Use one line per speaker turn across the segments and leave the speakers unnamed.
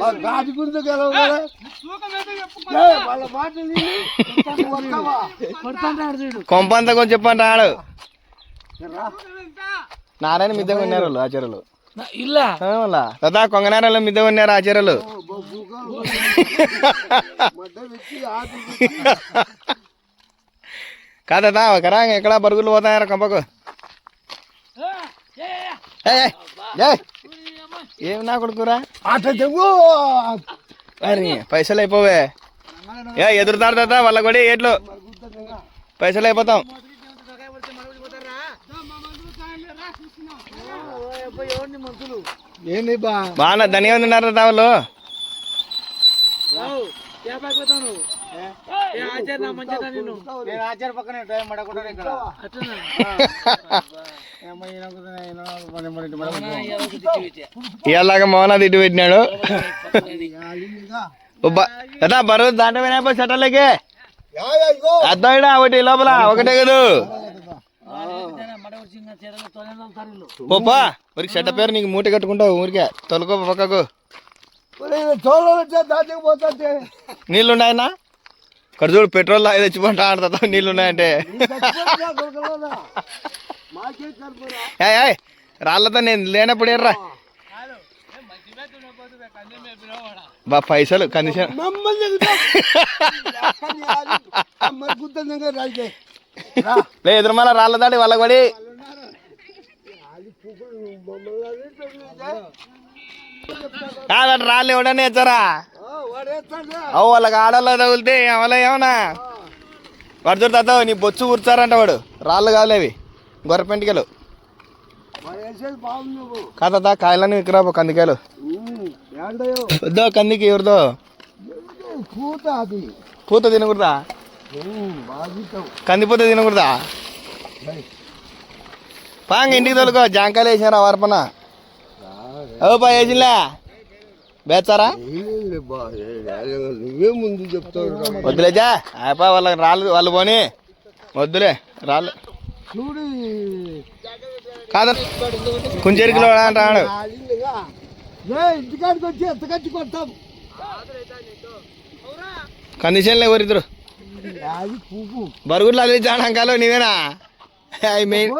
మా గాడి వాళ్ళ మాటలు?
కొంపంతా కొంచెం చెప్పండి ఆడు
రా.
నారాయణ మిద్ద కొన్నారు వాళ్ళు ఆచార్యులు
ఇల్లా?
కదా కొంగనారాయణ మిద్ద కొన్నారు ఆచార్యులు. కాదా ఒకరా ఎక్కడ పరుగులు పోతాయారా కంపకు? ఏయ్, ఏయ్, ఏయ్. ఏం నా కొడుకురా? అరే పైసలు అయిపోవే. ఏ ఎదురుతాడు తాత వాళ్ళ కూడా ఏట్లు. పైసలు అయిపోతాం.
ఏంది బా?
బాగా ధనిగా ఉన్నారు తాత వాళ్ళు.
నేను ఆచార పక్కనే టైం పడకుండా ఇక్కడ
ఇలాగా మౌన ఇటు పెట్టినాడు. కదా బరువు దాంట్లో వినాయపో చట్టలేకే అర్థమైనా ఒకటి లోపల ఒకటే కదూ. పోపా చెడ్డ పేరు నీకు మూట కట్టుకుంటావు ఊరికే. తొలకో పక్కకు.
చోళ దాచకపోతే
నీళ్ళు ఉన్నాయన్నా ఇక్కడ చూడు పెట్రోల్ అది తెచ్చిపోంటా ఆడతా నీళ్ళు రాళ్ళతో నేను లేనప్పుడు ఎర్రా బా పైసలు కండిషన్ లే ఎదురుమల రాళ్ళ దాడి వాళ్ళ పడి. రాళ్ళు ఎవడనే ఇచ్చారా
వాడేస్తాడా
అవు వాళ్ళకి ఆడల్లో తగిలితే ఏమలే ఏమన్నా? వాడు చూడతా నీ బొచ్చు కూర్చారంట వాడు. రాళ్ళు కాలేవి గొర్రెపెంటికలు
నువ్వు.
కాదా కాయలన్నీ విక్రాబో కందికాయలు. వద్దో కందికి ఎవరిదో?
పూత అది.
పూత తినకూడదా? కందిపూత తినకూడదా? పాంగ ఇంటికి తోలుకో జాంకాయలు వేసినారా వారపన. ఓ పా వేసిలే బేచారా
నువ్వే ముందు చెప్తావు
వద్దులేజా అయిపో వాళ్ళకి రాళ్ళు వాళ్ళు పోని. వద్దులే రాళ్ళు.
చూడు.
కాదు. కుంచెరికిలో అంటాడు
ఇంటికాడికి వచ్చి ఎత్తకచ్చి
కండిషన్లే ఎవరిద్దరు
అది పువ్వు.
బరుగుడ్లు అది జానంకాలో నీవేనా? మెయిన్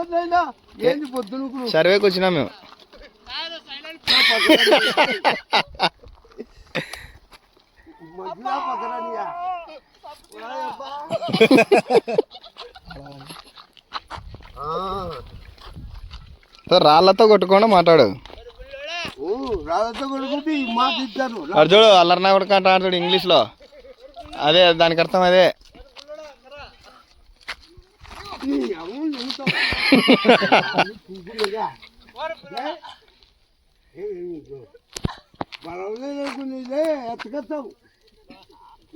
సర్వేకి వచ్చినాం మేము.
మధ్యలో
సో రాళ్ళతో కొట్టుకుండా మాట్లాడు. వాడు చూడు అల్లరినా కొడుకు అంట ఆడుతాడు ఇంగ్లీష్లో. అదే దానికి అర్థం అదే.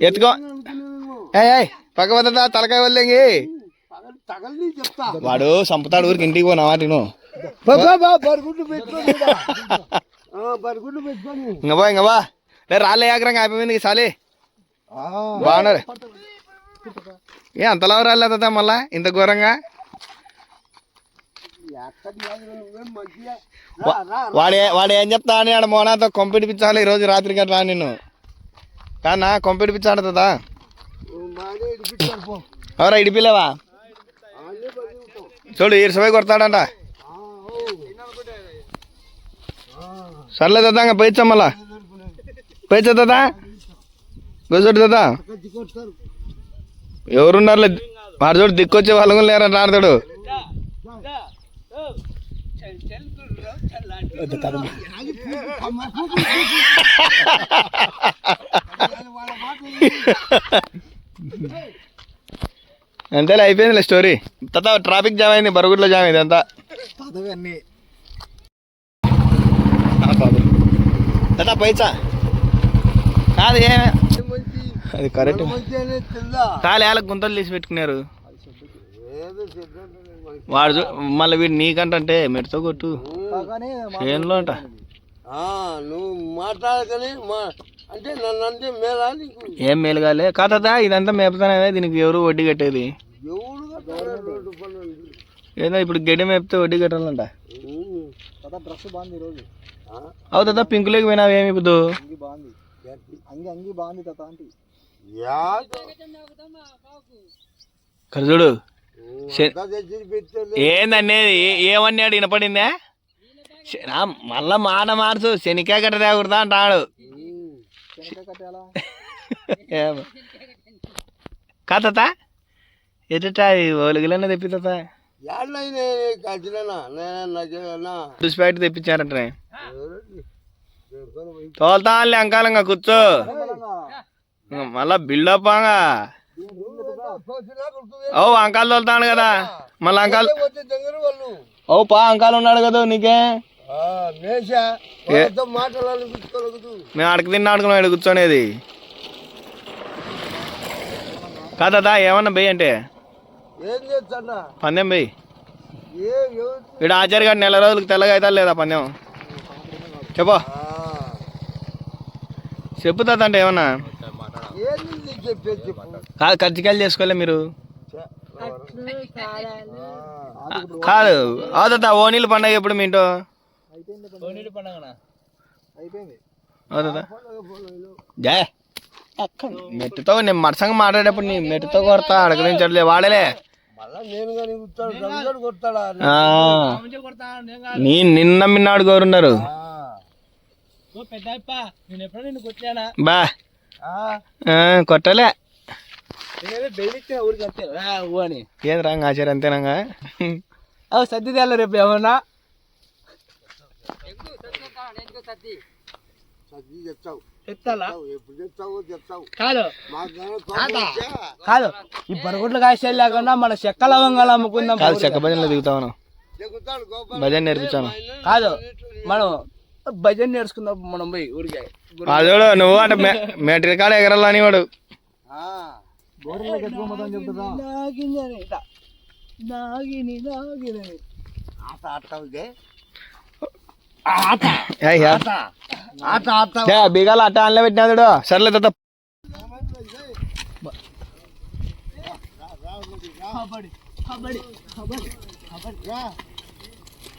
ఎత్తుకో. పక్క పద్ధత తలకాయ వల్లేంగి వాడు సంపుతాడు ఊరికి ఇంటికి పోనా వాటిను.
బరుగుడ్లు పెట్టుకొని ఈడ. ఆ, బరుగుడ్లు పెట్టుకొని
ఇంక బా ఇంక బా. లే రాళ్ళే ఆగ్రంగా అయిపోయింది బాగున్నారు. ఏ అంతలా రాలేదా మళ్ళా ఇంత ఘోరంగా. వాడు వాడు ఏం చెప్తా అని ఆడ మోనాతో కొంపిడిపించాలి ఈరోజు రాత్రి గట్లా నిన్ను. కానా
ఇడిపించారు పో.
ఎవరా ఇడిపిలేవా. చూడు ఇరసపై కొడతాడంట
ఆ, ఓ.
సర్లే దాదా ఇంకా పోయిచ్చా మళ్ళా? పోయిచ్చా దాదా కూర్చోటి దాదా
ఎవరున్నారులే? కొడతారు
ఎవరున్నారు వాడు దిక్కొచ్చే వాళ్ళు కూడా లేరని అంతేలే అయిపోయిందిలే స్టోరీ. తాత ట్రాఫిక్ జామ్ అయింది బరుగుడ్లో జామ్ అయింది అంతా. తాత పోయిచ్చా కాదు అది కరెక్ట్ కాలు ఏళ్ళకి గుంతలు తీసి పెట్టుకున్నారు. వాడు మళ్ళీ వీడు నీకంటే మెడతో కొట్టు. చేనులో అంట.
నువ్వు మాట్లాడకని మా అంటే నన్ను అంటే మేలా
ఏం మేలుగాలే కాదా ఇదంతా మేపుతానే దీనికి ఎవరు వడ్డీ కట్టేది. ఏదో ఇప్పుడు గడ్డి మేపితే వడ్డీ కట్టాలంట.
డ్రెస్ బాగుంది ఈరోజు.
అవు తాత పింకులోకి పోయినావు ఏమి ఇప్పుడు?
అంగి బాగుంది. అంగి అంగి బాగుంది తాత ఆంటీ.
ఇక్కడ చూడు. ఏందనేది ఏమన్నాడు వినపడిందా? మళ్ళా మాట మార్చు. శనికాయ గట్ట తేకూడదా అంటాడు. కాత ఎదుట ఒలిగిలన్న తెప్పి ప్యాకెట్ తెప్పించారంట తోలుతానులే అంకాలంగా కూర్చో. మళ్ళా బిల్డప్ ఆగా. ఓ అంకాలు తోలుతాను కదా. మళ్ళీ అంకాల్ ఓ పా అంకాలు ఉన్నాడు కదా నీకే. మేము అడక తిన్న ఆడుకున్నాం ఇక్కడ కూర్చొనేది. కాదా ఏమన్నా బెయ్యి అంటే?
ఏం
పందెం
ఎవరు?
ఇక్కడ ఆచార్య గారు నెల రోజులకు తెల్లగా అవుతా లేదా పందెం? చెప్పు.
ఆ,
చెప్పు తాత అంటే ఏమన్నా కాదు కజ్జికాయలు చేసుకోలే మీరు? కాదు. ఆ తాత ఓనీలు పండగ ఎప్పుడు మీ ఇంటో
అయిపోయింది.
ఆ తాత. జే. మెట్టుతో నేను మరసంగా మాట్లాడేటప్పుడు నీ మెట్టుతో కొడతా అడగ నుంచి అట్లే వాడలే. నీ నిన్న మిన్నాడు కోరున్నారు
ఆ,
నేను ఎప్పుడో నిన్ను కొట్టానా?
బా.
ఆ,
ఆ, కొట్టలే. ఏది రా ఆచార్య అంతేనాగా
అవు సర్ది తేల రేపు ఏమన్నా?
సర్ది చెప్తావు
చెప్తాలా? కాదు. ఈ బరుగుడ్లు కాసేది లేకుండా మన చెక్క లవంగాలు అమ్ముకుందాం
కాదు చెక్క భజనలో దిగుతాను భజన నేర్పించాను.
కాదు మనం భజన నేర్చుకుందాం మనం పోయి ఊరికే.
అదోడు నువ్వు అంటే మెట్రిక్ కాడ ఎగరాలని వాడు.
ఆ,
నాగిని ఇట్లా. నాగిని నాగిని
ఆట. ఆట.
బీగాలు అట్ట అనలే పెట్టినాడు సర్లే తాత.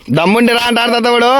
దమ్ముండి రా. అంటారు తాత వాడు.